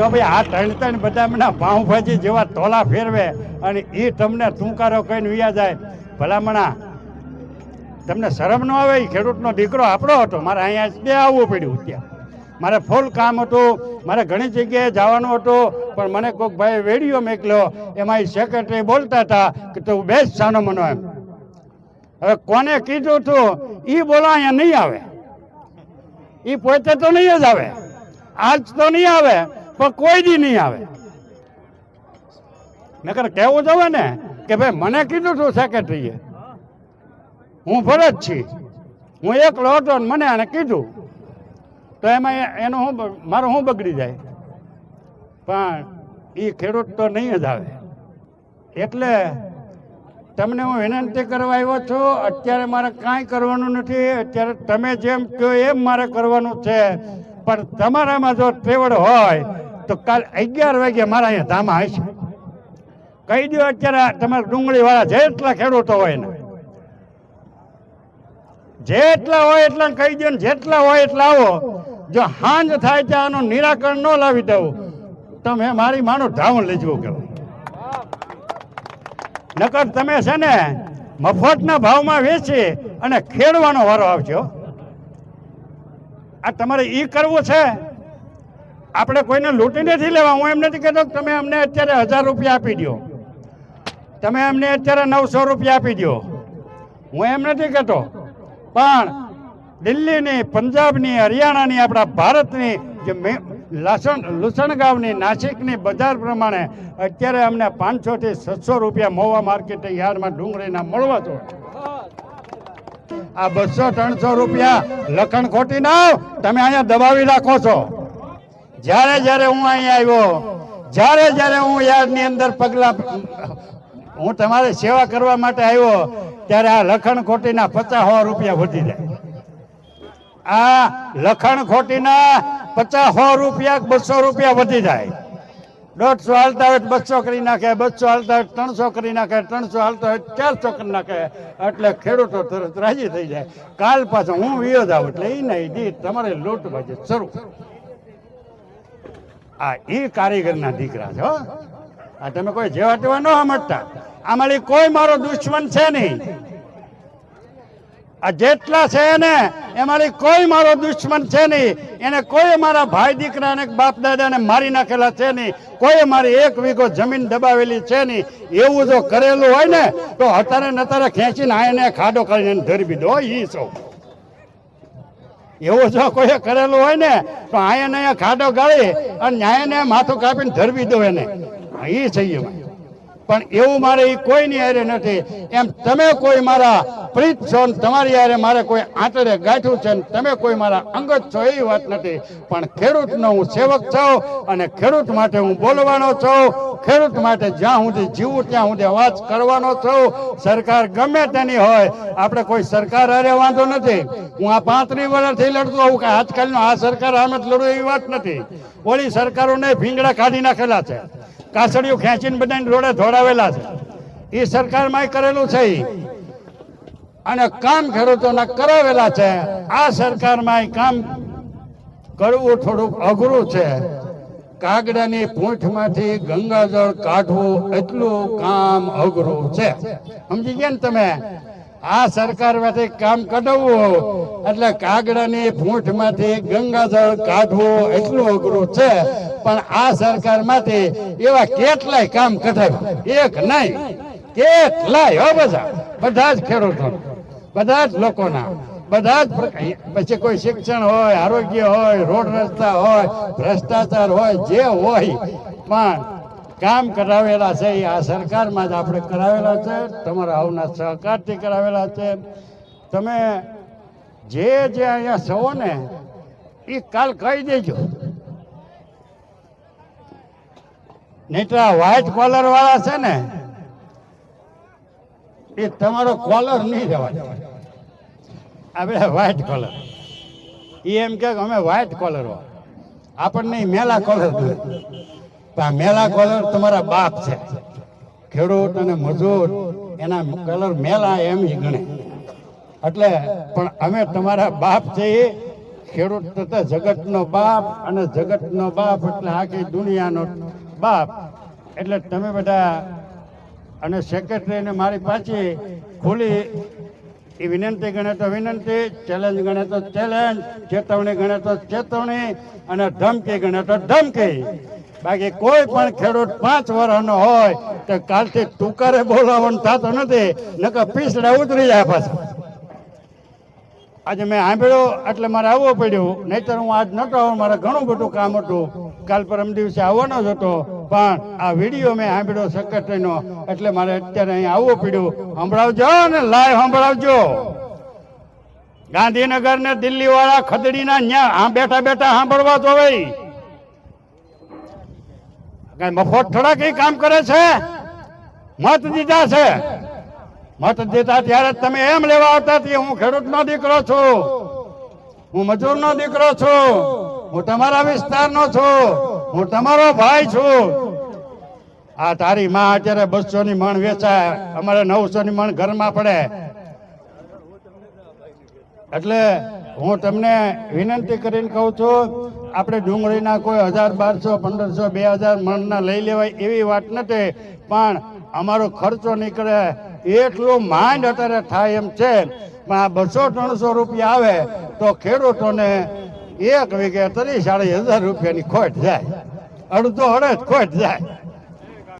તો ભાઈ આ ત્રણ ત્રણ બદામના પાઉંભાજી જેવા તોલા ફેરવે અને એ તમને ટૂંકારો કહીને વ્યા જાય. ભલામણા, તમને શરમ ન આવે એ ખેડૂતનો દીકરો આપણો હતો. મારે અહીંયા બે આવવું પડ્યું ત્યાં. મારે ફૂલ કામ હતું, મારે ઘણી જગ્યાએ જવાનું હતું, પણ મને કોઈક ભાઈ વેડિયો મેકલ્યો. એમાં એ સેક્રેટરી બોલતા હતા કે તું બેસ સાનો મનો એમ. હવે કોને કીધું તું? એ બોલા અહીંયા નહીં આવે. એ પોતે તો નહીં જ આવે. આજ તો નહીં આવે. પણ કોઈ દી નહીં આવે. નકર કહેવું જવે ને કે ભાઈ, મને કીધું તું સેક્રેટરીએ હું ફરજ છી. હું એકલો હતો ને મને આને કીધું. તો એમાં એનું હું મારું શું બગડી જાય? પણ એ ખેડૂત તો નહીં જ આવે. એટલે તમને હું વિનંતી કરવા આવ્યો છું, અત્યારે મારે કાંઈ કરવાનું નથી. અત્યારે તમે જેમ કહો એમ મારે કરવાનું છે. પણ તમારામાં જો ત્રેવડ હોય તો કાલ અગિયાર વાગે મારા અહીંયા ધામા હશે કહી દો અત્યારે તમારા ડુંગળીવાળા જેટલા ખેડૂતો હોય ને, જેટલા હોય એટલા કહી દો ને જેટલા હોય એટલા આવો. જો હાંજ થાય ત્યાં આનું નિરાકરણ ન લાવી દઉં. તમે મારી માનું ધાવણ લેજો કહેવાય નકર તમે છે ને મફતના ભાવમાં વેચી અને ખેડવાનો વારો આવજો. આ તમારે એ કરવું છે? આપણે કોઈને લૂંટી નથી લેવા. હું એમ નથી કહેતો તમે અમને અત્યારે હજાર રૂપિયા આપી દો તમે અમને અત્યારે નવસો રૂપિયા આપી દો હું એમ નથી કહેતો. પણ દિલ્હીની, પંજાબની, હરિયાણાની, આપણા ભારતની જે લસણ લુસણગાંવની નાસિકની બજાર પ્રમાણે અત્યારે અમને પાંચસોથી છસો રૂપિયા મોવા માર્કેટ યાર્ડમાં ડુંગળીના મળવા જોઈએ. આ બસો ત્રણસો રૂપિયા લખણ ખોટી ના તમે અહીંયા દબાવી રાખો છો. જ્યારે જ્યારે હું અહીંયા આવ્યો, જ્યારે જ્યારે હું યાદની અંદર પગલા હું તમારી સેવા કરવા માટે આવ્યો, ત્યારે આ લખણ ખોટીના પચાસ હો રૂપિયા વધી જાય. આ લખણ ખોટીના પચાસ હો રૂપિયા બસો રૂપિયા વધી જાય. દોઢસો હાલતા હોય બસો કરી નાખે, બસો હાલતા હોય ત્રણસો કરી નાખે, ત્રણસો હાલતા હોય ચારસો કરી નાખે. એટલે ખેડૂતો તરત રાજી થઈ જાય. કાલ પાછો હું વિયો જાઉં એટલે એ નહીં દી તમારે લૂંટ બાજુ શરૂ. આ એ કારીગરના દીકરા છે આ તમે કોઈ જેવા તેવા ન સમજતા. આમાંથી કોઈ મારો દુશ્મન છે નહીં. આ જેટલા છે ને એમાંથી કોઈ મારો દુશ્મન છે નહીં. એને કોઈ મારા ભાઈ દીકરાને બાપ દાદાને મારી નાખેલા છે નહીં. કોઈ મારી એક વીઘો જમીન દબાવેલી છે નહીં. એવું જો કરેલું હોય ને, તો અત્યારે નતારે ખેંચીને આને ખાડો કરીને એને ધરબી દો, ઈ સૌ. એવું જો કોઈએ કરેલું હોય ને, તો આયા અહીંયા ખાડો ગાળી અને ન્યાયને માથું કાપીને ધરવી દો એને. એ છે એમાં પણ એવું મારે એ કોઈની હારે નથી. એમ તમે કોઈ મારા પ્રીત છો તમારી હારે મારે કોઈ આંતરે ગાંઠું છે ને તમે કોઈ મારા અંગત છો એ વાત નથી. પણ ખેડૂતનો હું સેવક છું અને ખેડૂત માટે હું બોલવાનો છું. ખેડૂત માટે જ્યાં સુધી જીવું ત્યાં સુધી અવાજ કરવાનો છું. સરકાર ગમે તેની હોય, આપણે કોઈ સરકાર હારે વાંધો નથી. હું આ પાંત્રીસ વર્ષથી લડતો હોઉં કે આજકાલનો આ સરકાર આમ જ લડું એવી વાત નથી. ઓલી સરકારોને ભીંગડા કાઢી નાખેલા છે. કાસડીઓ ખેંચીને બધાને રોડે ધોડાવેલા છે. એ સરકારમાં કરેલું છે અને કામ ખેડૂતોના કરાવેલા છે. આ સરકારમાં કામ કરવું થોડુંક અઘરું છે. કાગડાની પૂંઠમાંથી ગંગાજળ કાઢવું એટલું કામ અઘરું છે. સમજી ગયા ને તમે? આ સરકારમાંથી કામ કઢાવવું એટલે કાગડાની પૂંઠમાંથી ગંગાજળ કાઢવું એટલું અઘરું છે. પણ આ સરકારમાંથી એવા કેટલાય કામ કઢાવ્યા. એક નહીં, કેટલાય, હો બધા. બધા જ ખેડૂતો. બધા જ લોકોના. બધા જ પછી કોઈ શિક્ષણ હોય, આરોગ્ય હોય, રોડ રસ્તા હોય, ભ્રષ્ટાચાર હોય, જે હોય. પણ કામ કરાવેલા છે, એ આ સરકારમાં જ આપણે કરાવેલા છે, તમારા આવના સહકારથી કરાવેલા છે. તમે જે જે અહીંયા છો ને એ કાલ કહી દેજો. નહીતર આ વ્હાઈટ કોલર વાળા છે ને, એ તમારો કોલર નહીં રહેવા આપણે વ્હાઈટ કોલર એ એમ કે અમે વ્હાઈટ કોલર હો. આપણને મેલા કોલર પણ આ મેલા કોલર તમારા બાપ છે. ખેડૂત અને મજૂર, એના કલર મેલા એમ જ ગણે. એટલે પણ અમે તમારા બાપ છે એ ખેડૂત તથા જગતનો બાપ અને જગતનો બાપ એટલે આખી દુનિયાનો બાપ, એટલે તમે બધા અને સેક્રેટરીને મારી પાછી ખુલી. એ વિનંતી ગણે તો વિનંતી ચેલેન્જ ગણે તો ચેલેન્જ ચેતવણી ગણે તો ચેતવણી અને ધમકી ગણે તો ધમકી. બાકી કોઈ પણ ખેડૂત પાંચ વર્ષનો હોય તો કાલથી તુકારે બોલાવવાનું થતો નથી, નકર પીસડા ઉતરી જાય પાછા. આજે મેં સાંભળ્યો, એટલે મારે આવવું પડ્યું. નહીતર હું આજ નતો આવું, મારે ઘણું બધું કામ હતું. કાલ પરમ દિવસે આવવાનો જ હતો, પણ આ વીડિયો મેં સાંભળ્યો સેક્રેટરીનો એટલે મારે અત્યારે અહીં આવવું પડ્યું. સંભળાવજો ને લાઈવ સંભળાવજો. ગાંધીનગર ને દિલ્હી વાળા ખદડીના ન્યા બેઠા બેઠા સાંભળવા તો ભાઈ કઈ મફત થોડા કઈ કામ કરે છે? મત દીધા છે? મત દીધા ત્યારે તમે એમ લેવા આવતા કે હું ખેડૂતનો દીકરો છું. હું મજૂરનો દીકરો છું. હું તમારા વિસ્તારનો છું. હું તમારો ભાઈ છું. આ તારી માં અત્યારે બસો ની મણ વેચાય. અમારે નવસો ની મણ ઘરમાં પડે. એટલે હું તમને વિનંતી કરીને કહું છું, આપણે ડુંગળીના કોઈ હજાર બારસો, પંદરસો, બે હજાર મણના લઈ લેવાય એવી વાત નથી. પણ અમારો ખર્ચો નીકળે. એટલું માંડ અત્યારે થાય એમ છે. પણ આ બસો ત્રણસો રૂપિયા આવે તો ખેડૂતોને એક વીઘે ત્રીસ સાડી હજાર રૂપિયાની ખોટ જાય. અડધો અડધ ખોટ જાય.